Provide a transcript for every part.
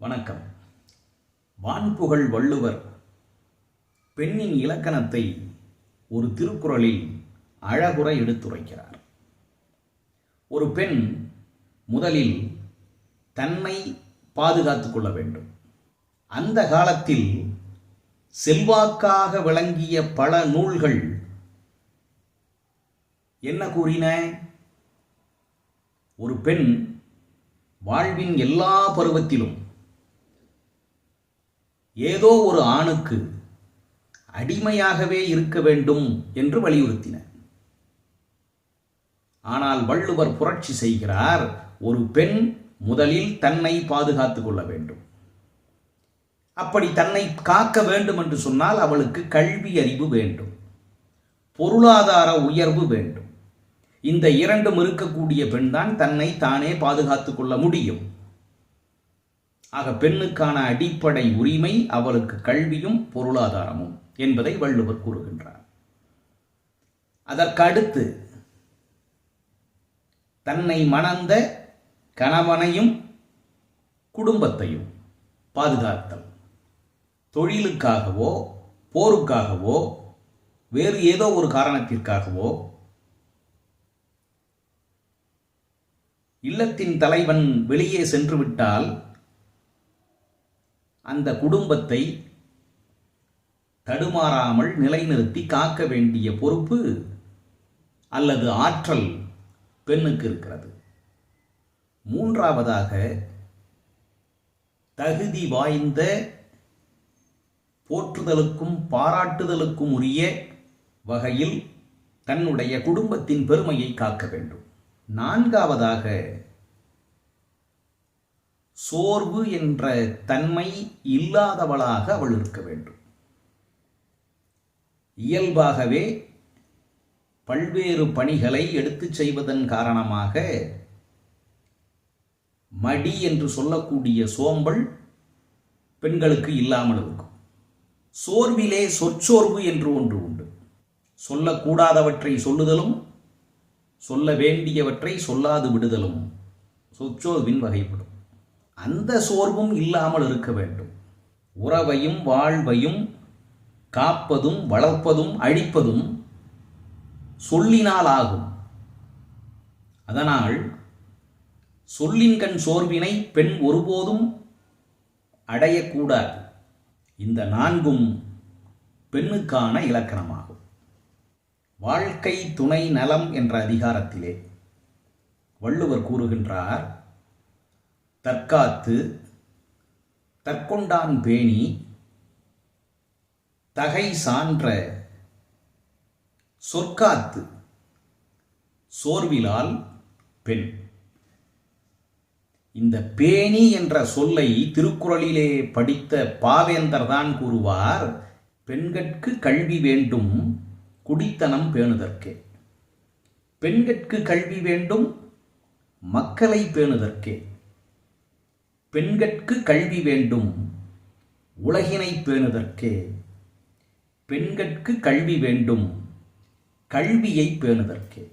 வணக்கம். வான்புகழ் வள்ளுவர் பெண்ணின் இலக்கணத்தை ஒரு திருக்குறளில் அழகுற எடுத்துரைக்கிறார். ஒரு பெண் முதலில் தன்னை பாதுகாத்துக் கொள்ள வேண்டும். அந்த காலத்தில் செல்வாக்காக விளங்கிய பல நூல்கள் என்ன கூறின? ஒரு பெண் வாழ்வின் எல்லா பருவத்திலும் ஏதோ ஒரு ஆணுக்கு அடிமையாகவே இருக்க வேண்டும் என்று வலியுறுத்தின ஆனால் வள்ளுவர் புரட்சி செய்கிறார் ஒரு பெண் முதலில் தன்னை பாதுகாத்துக் கொள்ள வேண்டும். அப்படி தன்னை காக்க வேண்டும் என்று சொன்னால் அவளுக்கு கல்வி அறிவு வேண்டும் பொருளாதார உயர்வு வேண்டும். இந்த இரண்டும் இருக்கக்கூடிய பெண்தான் தன்னை தானே பாதுகாத்துக் கொள்ள முடியும். ஆக பெண்ணுக்கான அடிப்படை உரிமை அவளுக்கு கல்வியும் பொருளாதாரமும் என்பதை வள்ளுவர் கூறுகின்றார். அதற்கு அடுத்து தன்னை மணந்த கணவனையும் குடும்பத்தையும் பாதுகாத்தல். தொழிலுக்காகவோ போருக்காகவோ வேறு ஏதோ ஒரு காரணத்திற்காகவோ இல்லத்தின் தலைவன் வெளியே சென்று விட்டால் அந்த குடும்பத்தை தடுமாறாமல் நிலைநிறுத்தி காக்க வேண்டிய பொறுப்பு அல்லது ஆற்றல் பெண்ணுக்கு இருக்கிறது. மூன்றாவதாக தகுதி வாய்ந்த போற்றுதலுக்கும் பாராட்டுதலுக்கும் உரிய வகையில் தன்னுடைய குடும்பத்தின் பெருமையை காக்க வேண்டும். நான்காவதாக சோர்வு என்ற தன்மை இல்லாதவளாக அவள் இருக்க வேண்டும். இயல்பாகவே பல்வேறு பணிகளை எடுத்துச் செய்வதன் காரணமாக மடி என்று சொல்லக்கூடிய சோம்பல் பெண்களுக்கு இல்லாமல் இருக்கும். சோர்விலே சொற்சோர்வு என்று ஒன்று உண்டு. சொல்லக்கூடாதவற்றை சொல்லுதலும் சொல்ல வேண்டியவற்றை சொல்லாது விடுதலும் சொற்சோர்வின் வகைப்படும். அந்த சோர்வும் இல்லாமல் இருக்க வேண்டும். உறவையும் வாழ்வையும் காப்பதும் வளர்ப்பதும் அழிப்பதும் சொல்லினால் ஆகும் அதனால் சொல்லின் கண் சோர்வினை பெண் ஒருபோதும் அடையக்கூடாது. இந்த நான்கும் பெண்ணுக்கான இலக்கணமாகும். வாழ்க்கை துணை நலம் என்ற அதிகாரத்திலே வள்ளுவர் கூறுகின்றார் தற்காத்து தற்கொண்டான் பேணி தகை சான்ற சொற்காத்து சோர்விலால் பெண். இந்த பேணி என்ற சொல்லை திருக்குறளிலே படித்த பாவேந்தர் தான் கூறுவார் பெண்கட்கு கல்வி வேண்டும் குடித்தனம் பேணுதற்கே. பெண்கட்கு கல்வி வேண்டும் மக்களை பேணுதற்கே. பெண்கட்கு கல்வி வேண்டும் உலகினை பேணுதற்கே. பெண்கட்கு கல்வி வேண்டும் கல்வியை பேணுதற்கே.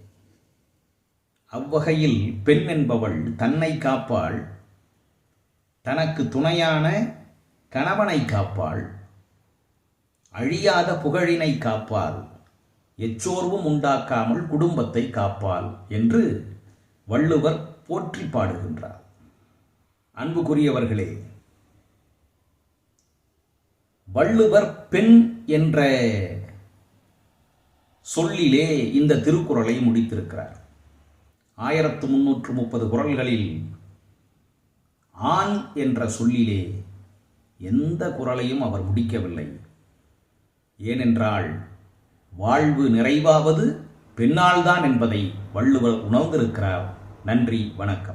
அவ்வகையில் பெண் என்பவள் தன்னை காப்பாள் தனக்கு துணையான கணவனை காப்பாள் அழியாத புகழினை காப்பாள் எச்சோர்வும் உண்டாக்காமல் குடும்பத்தை காப்பாள் என்று வள்ளுவர் போற்றி பாடுகின்றார். அன்புக்குரியவர்களே வள்ளுவர் பெண் என்ற சொல்லிலே இந்த திருக்குறளை முடித்திருக்கிறார். ஆயிரத்து முன்னூற்று முப்பது குரல்களில் ஆண் என்ற சொல்லிலே எந்த குரலையும் அவர் முடிக்கவில்லை. ஏனென்றால் வாழ்வு நிறைவாவது பெண்ணால்தான் என்பதை வள்ளுவர் உணர்ந்திருக்கிறார். நன்றி வணக்கம்.